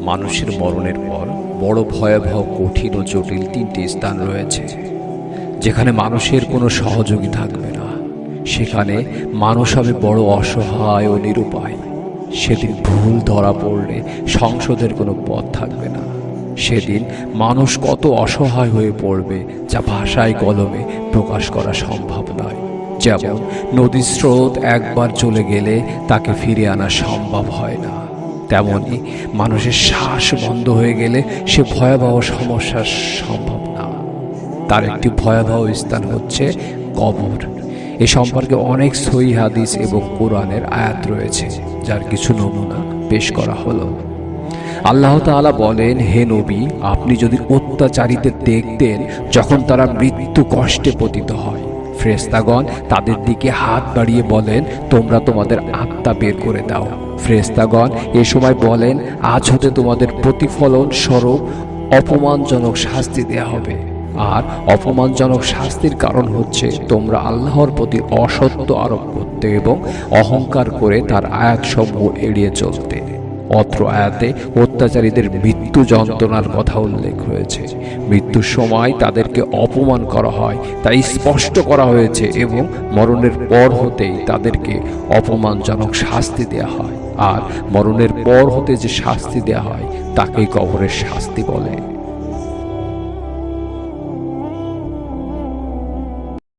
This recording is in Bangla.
মানুষের মরণের পর বড় ভয়াবহ, কঠিন ও জটিল তিনটি স্থান রয়েছে, যেখানে মানুষের কোনো সহযোগী থাকবে না। সেখানে মানুষ হবে বড় অসহায় ও নিরুপায়। সেদিন ভুল ধরা পড়লে সংসদের কোনো পথ থাকবে না। সেদিন মানুষ কত অসহায় হয়ে পড়বে, যা ভাষায় কলমে প্রকাশ করা সম্ভব নয়। যেমন নদীর স্রোত একবার চলে গেলে তাকে ফিরে আনা সম্ভব হয় না। তেমনি মানুষের শ্বাস বন্ধ হয়ে গেলে সে ভয়াবহ সমস্যার সম্ভব না। তার একটি ভয়াবহ স্থান হচ্ছে কবর। এ সম্পর্কে অনেক সই হাদিস এবং কোরআনের আয়াত রয়েছে, যার কিছু নমুনা পেশ করা হলো। আল্লাহ তাআলা বলেন, হে নবী, আপনি যদি অত্যাচারীদের দেখতেন যখন তারা মৃত্যু কষ্টে পতিত হয় ফ্রেস্তাগণ তাদের দিকে হাত বাড়িয়ে বলেন, তোমরা তোমাদের আত্মা বের করে দাও। ফ্রেস্তাগণ, এ সময় বলেন, আজ হতে তোমাদের প্রতিফলন স্বরূপ অপমানজনক শাস্তি দেয়া হবে। আর অপমানজনক শাস্তির কারণ হচ্ছে, তোমরা আল্লাহর প্রতি অসত্য আরোপ করতে এবং অহংকার করে তার আয়াতসমূহ এড়িয়ে চলতে। অত্র আয়াতে অত্যাচারীদের মৃত্যু যন্ত্রণার কথা উল্লেখ হয়েছে। মৃত্যুর সময় তাদেরকে অপমান করা হয় তাই স্পষ্ট করা হয়েছে এবং মরণের পর হতেই তাদেরকে অপমানজনক শাস্তি দেয়া হয়। আর মরণের পর হতে যে শাস্তি দেয়া হয় তাকেই কবরের শাস্তি বলে।